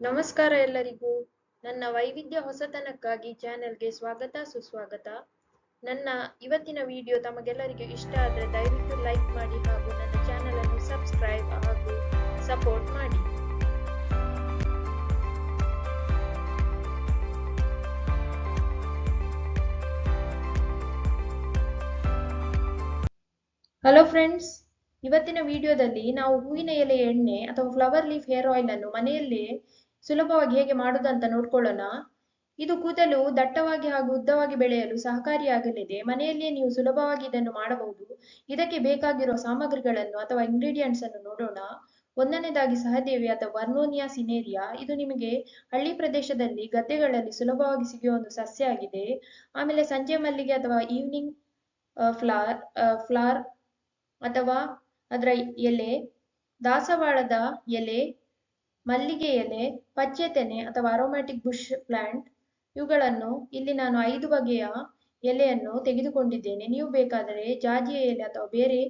ನಮಸ್ಕಾರ ಎಲ್ಲರಿಗೂ. ನನ್ನ ವೈವಿಧ್ಯ ಹೊಸತನಕ್ಕಾಗಿ ಚಾನೆಲ್ಗೆ ಸ್ವಾಗತ, ಸುಸ್ವಾಗತ. ನನ್ನ ಇವತ್ತಿನ ವಿಡಿಯೋ ತಮಗೆಲ್ಲರಿಗೂ ಇಷ್ಟ ಆದರೆ ದಯವಿಟ್ಟು ಲೈಕ್ ಮಾಡಿ ಹಾಗೂ ನನ್ನ ಚಾನೆಲ್ ಅನ್ನು ಸಬ್ಸ್ಕ್ರೈಬ್ ಹಾಗೂ ಸಪೋರ್ಟ್ ಮಾಡಿ. ಹಲೋ ಫ್ರೆಂಡ್ಸ್ ಇವತ್ತಿನ ವಿಡಿಯೋದಲ್ಲಿ ನಾವು ಹೂವಿನ ಎಲೆ ಎಣ್ಣೆ ಅಥವಾ ಫ್ಲವರ್ ಲೀಫ್ ಹೇರ್ ಆಯಿಲ್ ಅನ್ನು ಮನೆಯಲ್ಲೇ ಸುಲಭವಾಗಿ ಹೇಗೆ ಮಾಡುದಂತ ನೋಡ್ಕೊಳ್ಳೋಣ. ಇದು ಕೂದಲು ದಟ್ಟವಾಗಿ ಹಾಗೂ ಉದ್ದವಾಗಿ ಬೆಳೆಯಲು ಸಹಕಾರಿಯಾಗಲಿದೆ. ಮನೆಯಲ್ಲಿಯೇ ನೀವು ಸುಲಭವಾಗಿ ಇದನ್ನು ಮಾಡಬಹುದು. ಇದಕ್ಕೆ ಬೇಕಾಗಿರುವ ಸಾಮಗ್ರಿಗಳನ್ನು ಅಥವಾ ಇಂಗ್ರೀಡಿಯೆಂಟ್ಸ್ ಅನ್ನು ನೋಡೋಣ. ಒಂದನೇದಾಗಿ ಸಹದೇವಿ ಅಥವಾ ವರ್ನೋನಿಯಾ ಸಿನೇರಿಯಾ. ಇದು ನಿಮಗೆ ಹಳ್ಳಿ ಪ್ರದೇಶದಲ್ಲಿ ಗದ್ದೆಗಳಲ್ಲಿ ಸುಲಭವಾಗಿ ಸಿಗುವ ಒಂದು ಸಸ್ಯ ಆಗಿದೆ. ಆಮೇಲೆ ಸಂಜೆ ಮಲ್ಲಿಗೆ ಅಥವಾ ಈವ್ನಿಂಗ್ ಫ್ಲಾರ್ ಫ್ಲಾರ್ ಅಥವಾ ಅದರ ಎಲೆ, ದಾಸವಾಳದ ಎಲೆ ಮಲ್ಲಿಗೆ ಎಲೆ, ಪಚ್ಚೆ ತೆನೆ ಅಥವಾ ಅರೋಮ್ಯಾಟಿಕ್ ಬುಷ್ ಪ್ಲಾಂಟ್ ಇವುಗಳನ್ನು ಇಲ್ಲಿ ನಾನು ಐದು ಬಗೆಯ ಎಲೆಯನ್ನು ತೆಗೆದುಕೊಂಡಿದ್ದೇನೆ. ನೀವು ಬೇಕಾದರೆ ಜಾಜಿಯ ಎಲೆ ಅಥವಾ ಬೇರೆ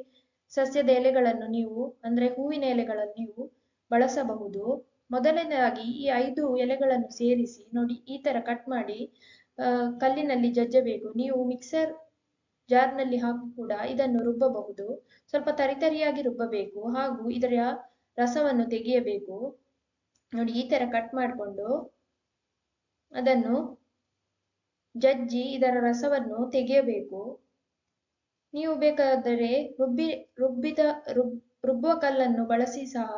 ಸಸ್ಯದ ಎಲೆಗಳನ್ನು ನೀವು, ಅಂದ್ರೆ ಹೂವಿನ ಎಲೆಗಳನ್ನು ನೀವು ಬಳಸಬಹುದು. ಮೊದಲನೇದಾಗಿ ಈ ಐದು ಎಲೆಗಳನ್ನು ಸೇರಿಸಿ ನೋಡಿ, ಈ ತರ ಕಟ್ ಮಾಡಿ ಕಲ್ಲಿನಲ್ಲಿ ಜಜ್ಜಬೇಕು. ನೀವು ಮಿಕ್ಸರ್ ಜಾರ್ನಲ್ಲಿ ಹಾಕಿ ಕೂಡ ಇದನ್ನು ರುಬ್ಬಬಹುದು. ಸ್ವಲ್ಪ ತರಿತರಿಯಾಗಿ ರುಬ್ಬಬೇಕು ಹಾಗೂ ಇದರ ರಸವನ್ನು ತೆಗೆಯಬೇಕು. ನೋಡಿ, ಈ ತರ ಕಟ್ ಮಾಡಿಕೊಂಡು ಅದನ್ನು ಜಜ್ಜಿ ಇದರ ರಸವನ್ನು ತೆಗೆಯಬೇಕು. ನೀವು ಬೇಕಾದರೆ ರುಬ್ಬಿ, ರುಬ್ಬಿದ, ರುಬ್, ರುಬ್ಬುವ ಕಲ್ಲನ್ನು ಬಳಸಿ ಸಹ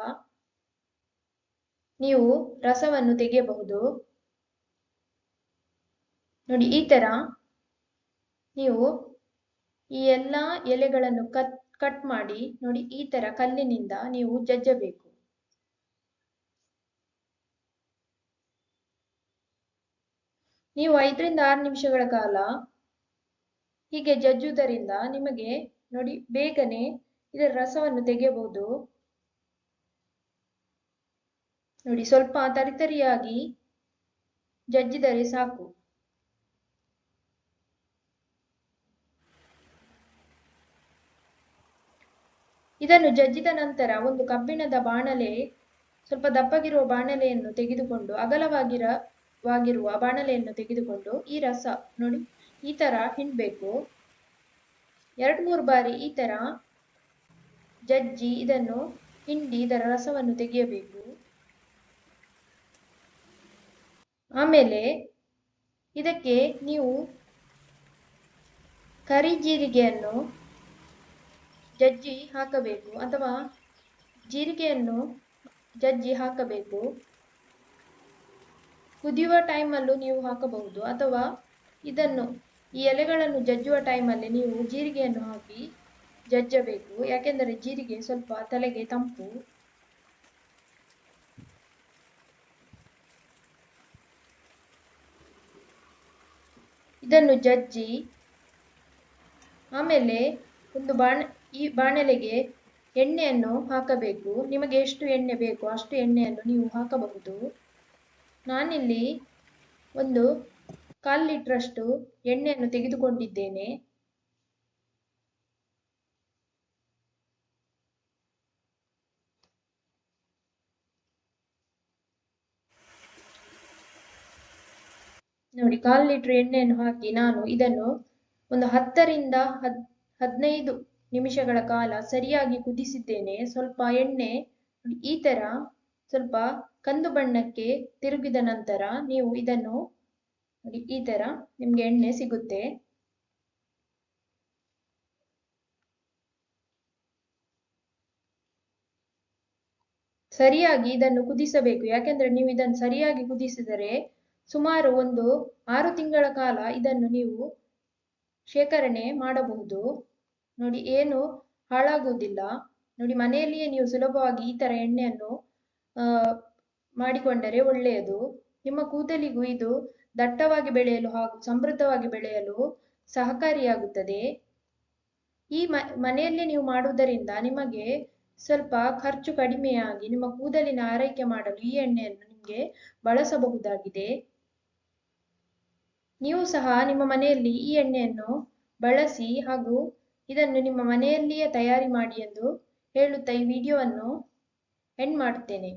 ನೀವು ರಸವನ್ನು ತೆಗೆಯಬಹುದು. ನೋಡಿ, ಈ ತರ ನೀವು ಈ ಎಲ್ಲಾ ಎಲೆಗಳನ್ನು ಕಟ್ ಕಟ್ ಮಾಡಿ ನೋಡಿ, ಈ ತರ ಕಲ್ಲಿನಿಂದ ನೀವು ಜಜ್ಜಬೇಕು. ನೀವು ಐದರಿಂದ ಆರು ನಿಮಿಷಗಳ ಕಾಲ ಹೀಗೆ ಜಜ್ಜುವುದರಿಂದ ನಿಮಗೆ ನೋಡಿ ಬೇಗನೆ ಇದರ ರಸವನ್ನು ತೆಗೆಯಬಹುದು. ನೋಡಿ, ಸ್ವಲ್ಪ ತರಿತರಿಯಾಗಿ ಜಜ್ಜಿದರೆ ಸಾಕು. ಇದನ್ನು ಜಜ್ಜಿದ ನಂತರ ಒಂದು ಕಬ್ಬಿಣದ ಬಾಣಲೆ, ಸ್ವಲ್ಪ ದಪ್ಪಗಿರುವ ಬಾಣಲೆಯನ್ನು ತೆಗೆದುಕೊಂಡು ಅಗಲವಾಗಿರ ವಾಗಿರುವ ಬಾಣಲೆಯನ್ನು ತೆಗೆದುಕೊಂಡು ಈ ರಸ, ನೋಡಿ, ಈ ತರ ಹಿಂಡ್ಬೇಕು. ಎರಡ್ ಮೂರು ಬಾರಿ ಈ ತರ ಜಜ್ಜಿ ಇದನ್ನು ಹಿಂಡಿ ಇದರ ರಸವನ್ನು ತೆಗೆಯಬೇಕು. ಆಮೇಲೆ ಇದಕ್ಕೆ ನೀವು ಕರಿ ಜೀರಿಗೆಯನ್ನು ಜಜ್ಜಿ ಹಾಕಬೇಕು ಅಥವಾ ಜೀರಿಗೆಯನ್ನು ಜಜ್ಜಿ ಹಾಕಬೇಕು. ಕುದಿಯುವ ಟೈಮಲ್ಲೂ ನೀವು ಹಾಕಬಹುದು. ಅಥವಾ ಇದನ್ನು ಈ ಎಲೆಗಳನ್ನು ಜಜ್ಜುವ ಟೈಮಲ್ಲಿ ನೀವು ಜೀರಿಗೆಯನ್ನು ಹಾಕಿ ಜಜ್ಜಬೇಕು. ಯಾಕೆಂದರೆ ಜೀರಿಗೆ ಸ್ವಲ್ಪ ತಲೆಗೆ ತಂಪು. ಇದನ್ನು ಜಜ್ಜಿ ಆಮೇಲೆ ಒಂದು ಬಾಣ, ಈ ಬಾಣಲೆಗೆ ಎಣ್ಣೆಯನ್ನು ಹಾಕಬೇಕು. ನಿಮಗೆ ಎಷ್ಟು ಎಣ್ಣೆ ಬೇಕು ಅಷ್ಟು ಎಣ್ಣೆಯನ್ನು ನೀವು ಹಾಕಬಹುದು. ನಾನಿಲ್ಲಿ ಒಂದು ಕಾಲು ಲೀಟ್ರಷ್ಟು ಎಣ್ಣೆಯನ್ನು ತೆಗೆದುಕೊಂಡಿದ್ದೇನೆ. ನೋಡಿ ಕಾಲು ಲೀಟರ್ ಎಣ್ಣೆಯನ್ನು ಹಾಕಿ ನಾನು ಇದನ್ನು ಒಂದು ಹತ್ತರಿಂದ ಹದ್, ಹದಿನೈದು ನಿಮಿಷಗಳ ಕಾಲ ಸರಿಯಾಗಿ ಕುದಿಸಿದ್ದೇನೆ. ಸ್ವಲ್ಪ ಎಣ್ಣೆ ಈ ತರ ಸ್ವಲ್ಪ ಕಂದು ಬಣ್ಣಕ್ಕೆ ತಿರುಗಿದ ನಂತರ ನೀವು ಇದನ್ನು ಈ ತರ ನಿಮ್ಗೆ ಎಣ್ಣೆ ಸಿಗುತ್ತೆ. ಸರಿಯಾಗಿ ಇದನ್ನು ಕುದಿಸಬೇಕು. ಯಾಕೆಂದ್ರೆ ನೀವು ಇದನ್ನು ಸರಿಯಾಗಿ ಕುದಿಸಿದರೆ ಸುಮಾರು ಒಂದು ಆರು ತಿಂಗಳ ಕಾಲ ಇದನ್ನು ನೀವು ಶೇಖರಣೆ ಮಾಡಬಹುದು. ನೋಡಿ, ಏನು ಹಾಳಾಗುವುದಿಲ್ಲ. ನೋಡಿ, ಮನೆಯಲ್ಲಿಯೇ ನೀವು ಸುಲಭವಾಗಿ ಈ ತರ ಎಣ್ಣೆಯನ್ನು ಮಾಡಿಕೊಂಡರೆ ಒಳ್ಳೆಯದು. ನಿಮ್ಮ ಕೂದಲಿಗೂ ಇದು ದಟ್ಟವಾಗಿ ಬೆಳೆಯಲು ಹಾಗೂ ಸಮೃದ್ಧವಾಗಿ ಬೆಳೆಯಲು ಸಹಕಾರಿಯಾಗುತ್ತದೆ. ಈ ಮನೆಯಲ್ಲೇ ನೀವು ಮಾಡುವುದರಿಂದ ನಿಮಗೆ ಸ್ವಲ್ಪ ಖರ್ಚು ಕಡಿಮೆಯಾಗಿ ನಿಮ್ಮ ಕೂದಲಿನ ಆರೈಕೆ ಮಾಡಲು ಈ ಎಣ್ಣೆಯನ್ನು ನಿಮಗೆ ಬಳಸಬಹುದಾಗಿದೆ. ನೀವು ಸಹ ನಿಮ್ಮ ಮನೆಯಲ್ಲಿ ಈ ಎಣ್ಣೆಯನ್ನು ಬಳಸಿ ಹಾಗೂ ಇದನ್ನು ನಿಮ್ಮ ಮನೆಯಲ್ಲಿಯೇ ತಯಾರಿ ಮಾಡಿ ಎಂದು ಹೇಳುತ್ತಾ ಈ ವಿಡಿಯೋವನ್ನು ಎಂಡ್ ಮಾಡುತ್ತೇನೆ.